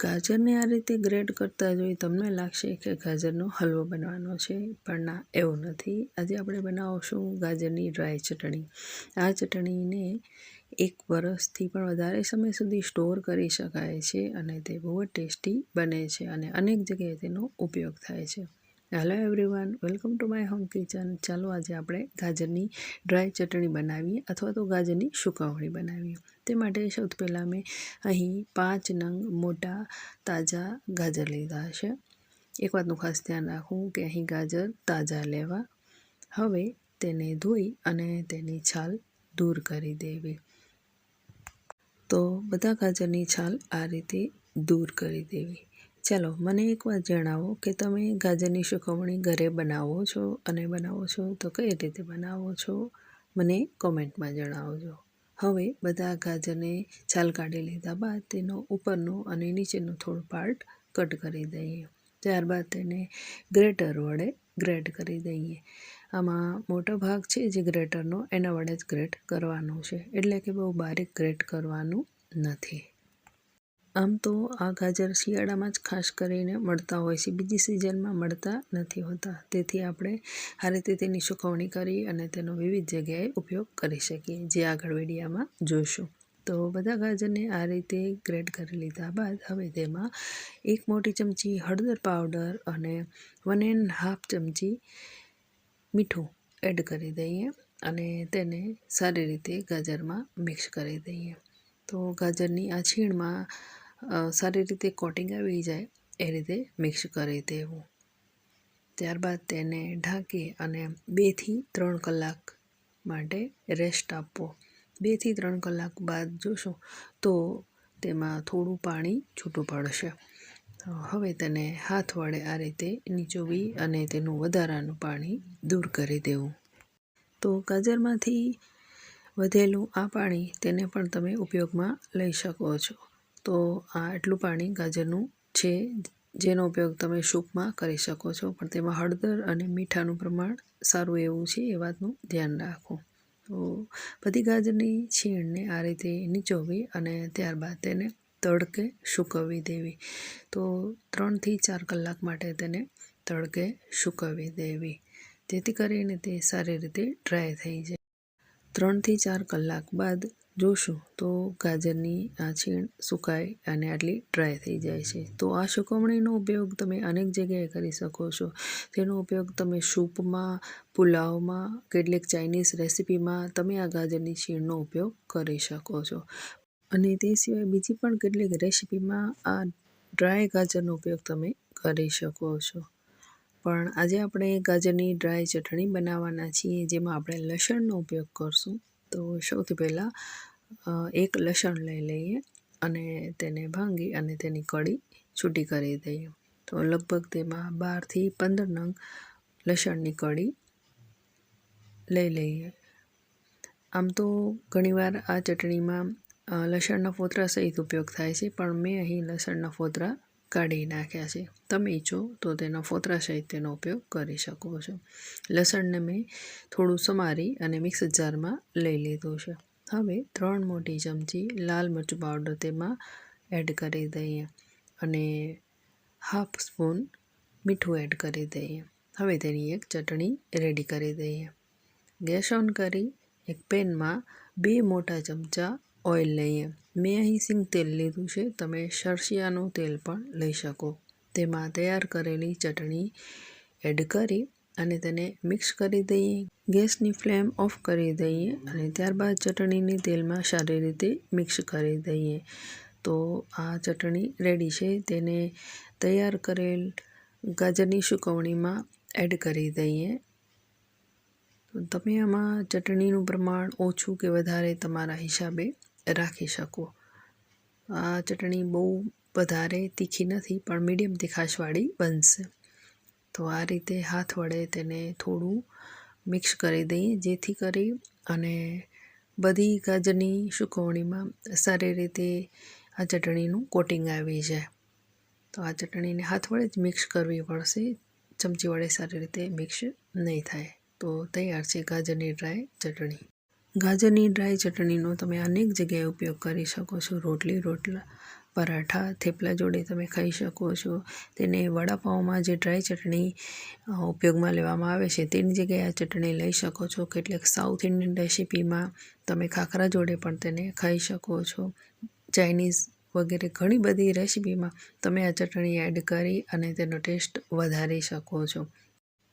ગાજરને આ રીતે ગ્રેડ કરતા જોઈ તમને લાગશે કે ગાજરનો હલવો બનવાનો છે, પણ ના, એવું નથી. આજે આપણે બનાવશું ગાજરની ડ્રાય ચટણી. આ ચટણીને એક વરસથી પણ વધારે સમય સુધી સ્ટોર કરી શકાય છે અને તે બહુ જ ટેસ્ટી બને છે અને અનેક જગ્યાએ તેનો ઉપયોગ થાય છે. Hello everyone welcome to my home kitchen ચાલો આજે આપણે ગાજરની ડ્રાય ચટણી બનાવીએ અથવા તો ગાજરની સુકવણી બનાવીએ. તે માટે સૌથી પહેલાં મેં અહીં પાંચ નંગ મોટા તાજા ગાજર લીધા છે એક વાતનું ખાસ ધ્યાન રાખવું કે અહીં ગાજર તાજા લેવા. હવે તેને ધોઈ અને તેની છાલ દૂર કરી દેવી. તો બધા ગાજરની છાલ આ રીતે દૂર કરી દેવી. ચાલો, મને એક વાત જણાવો કે તમે ગાજરની સુકવણી ઘરે બનાવો છો અને બનાવો છો તો કઈ રીતે બનાવો છો? મને કોમેન્ટમાં જણાવજો. હવે બધા ગાજરને છાલ કાઢી લીધા બાદ તેનો ઉપરનો અને નીચેનો થોડો પાર્ટ કટ કરી દઈએ. ત્યારબાદ તેને ગ્રેટર વડે ગ્રેડ કરી દઈએ. આમાં મોટો ભાગ છે જે ગ્રેટરનો, એના વડે જ ગ્રેટ કરવાનો છે. એટલે કે બહુ બારીક ગ્રેટ કરવાનું નથી. આમ તો આ ગાજર શિયાળામાં જ ખાસ કરીને મળતા હોય છે. બીજી સિઝનમાં મળતા નથી હોતા. તેથી આપણે આ રીતે તેની સુકવણી કરી અને તેનો વિવિધ જગ્યાએ ઉપયોગ કરી શકીએ, જે આગળ વીડિયામાં જોઈશું. તો બધા ગાજરને આ રીતે ગ્રેડ કરી લીધા બાદ હવે તેમાં એક મોટી ચમચી હળદર પાવડર અને વન એન્ડ હાફ ચમચી મીઠું એડ કરી દઈએ અને તેને સારી રીતે ગાજરમાં મિક્સ કરી દઈએ. તો ગાજરની આ છીણમાં સારી રીતે કોટિંગ આવી જાય એ રીતે મિક્સ કરી દેવું. ત્યારબાદ તેને ઢાંકી અને બેથી ત્રણ કલાક માટે રેસ્ટ આપવો. બેથી ત્રણ કલાક બાદ જોશો તો તેમાં થોડું પાણી છૂટું પડશે. હવે તેને હાથ વડે આ રીતે નીચોવી અને તેનું વધારાનું પાણી દૂર કરી દેવું. તો ગાજરમાંથી વધેલું આ પાણી તેને પણ તમે ઉપયોગમાં લઈ શકો છો. તો આ એટલું પાણી ગાજરનું છે, જેનો ઉપયોગ તમે સૂપમાં કરી શકો છો. પણ તેમાં હળદર અને મીઠાનું પ્રમાણ સારું એવું છે એ વાતનું ધ્યાન રાખો. તો બધી ગાજરની છીણને આ રીતે નીચોવી અને ત્યારબાદ તેને તડકે સૂકવવી દેવી. તો ત્રણથી ચાર કલાક માટે તેને તડકે સૂકવવી દેવી. જેથી કરીને તે સારી રીતે ડ્રાય થઈ જાય. ત્રણથી ચાર કલાક બાદ જોશું તો ગાજરની આ છીણ સુકાય અને આટલી ડ્રાય થઈ જાય છે. તો આ સુકવણીનો ઉપયોગ તમે અનેક જગ્યાએ કરી શકો છો. તેનો ઉપયોગ તમે સૂપમાં, પુલાવમાં, કેટલીક ચાઇનીઝ રેસિપીમાં તમે આ ગાજરની છીણનો ઉપયોગ કરી શકો છો. અને તે સિવાય બીજી પણ કેટલીક રેસિપીમાં આ ડ્રાય ગાજરનો ઉપયોગ તમે કરી શકો છો. પણ આજે આપણે ગાજરની ડ્રાય ચટણી બનાવવાના છીએ, જેમાં આપણે લસણનો ઉપયોગ કરશું. તો સૌથી પહેલાં એક લસણ લઈ લઈએ અને તેને ભાંગી અને તેની કળી છૂટી કરી દઈએ. તો લગભગ તેમાં બારથી પંદર નંગ લસણની કળી લઈ લઈએ. આમ તો ઘણીવાર આ ચટણીમાં લસણના ફોતરા સહિત ઉપયોગ થાય છે, પણ મેં અહીં લસણના ફોતરા કાઢી નાખ્યા છે. તમે ઈચ્છો તો તેના ફોતરા સહિત તેનો ઉપયોગ કરી શકો છો. લસણને મેં થોડું સમારી અને મિક્સ જારમાં લઈ લીધું છે. હવે ત્રણ મોટી ચમચી લાલ મરચું પાવડર તેમાં એડ કરી દઈએ અને હાફ સ્પૂન મીઠું એડ કરી દઈએ. હવે તેની એક ચટણી રેડી કરી દઈએ. ગેસ ઓન કરી એક પેનમાં બે મોટા ચમચા ઓઇલ લઈએ. મેં અહીં સિંગ તેલ લીધું છે. તમે સરસિયાનું તેલ પણ લઈ શકો. તેમાં તૈયાર કરેલી ચટણી એડ કરી અને તેને મિક્સ કરી દઈએ. ગેસની ફ્લેમ ઓફ કરી દઈએ અને ત્યારબાદ ચટણીની તેલમાં સારી રીતે મિક્સ કરી દઈએ. તો આ ચટણી રેડી છે. તેને તૈયાર કરેલ ગાજરની સુકવણીમાં એડ કરી દઈએ. તમે આમાં ચટણીનું પ્રમાણ ઓછું કે વધારે તમારા હિસાબે રાખી શકો. આ ચટણી બહુ વધારે તીખી નથી, પણ મીડિયમ તીખાશવાળી બનશે. તો આ રીતે હાથ વડે તેને થોડું મિક્સ કરી દઈએ, જેથી કરી અને બધી ગાજરની સુકવણીમાં સારી રીતે આ ચટણીનું કોટિંગ આવી જાય. તો આ ચટણીને હાથ વડે જ મિક્સ કરવી પડશે, ચમચી વડે સારી રીતે મિક્સ નહીં થાય. તો તૈયાર છે ગાજરની ડ્રાય ચટણી. ગાજરની ડ્રાય ચટણીનો તમે અનેક જગ્યાએ ઉપયોગ કરી શકો છો. રોટલી, રોટલા, પરાઠા, થેપલા જોડે તમે ખાઈ શકો છો. તેને વડાપાઉંમાં જે ડ્રાય ચટણી ઉપયોગમાં લેવામાં આવે છે તેની જગ્યાએ આ ચટણી લઈ શકો છો. કેટલીક સાઉથ ઇન્ડિયન રેસીપીમાં તમે ખાખરા જોડે પણ તેને ખાઈ શકો છો. ચાઇનીઝ વગેરે ઘણી બધી રેસિપીમાં તમે આ ચટણી એડ કરી અને તેનો ટેસ્ટ વધારી શકો છો.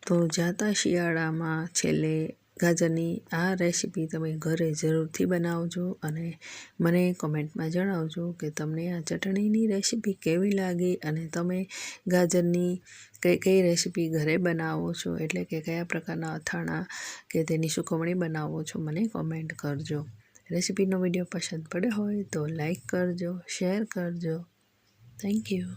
તો જાતા શિયાળામાં છેલ્લે ગાજરની આ રેસિપી તમે ઘરે જરૂરથી બનાવજો અને મને કોમેન્ટમાં જણાવજો કે તમને આ ચટણીની રેસિપી કેવી લાગી અને તમે ગાજરની કઈ કઈ રેસિપી ઘરે બનાવો છો? એટલે કે કયા પ્રકારના અથાણા કે તેની સુકવણી બનાવો છો મને કોમેન્ટ કરજો. રેસીપીનો વીડિયો પસંદ પડ્યો હોય તો લાઈક કરજો, શેર કરજો. Thank you.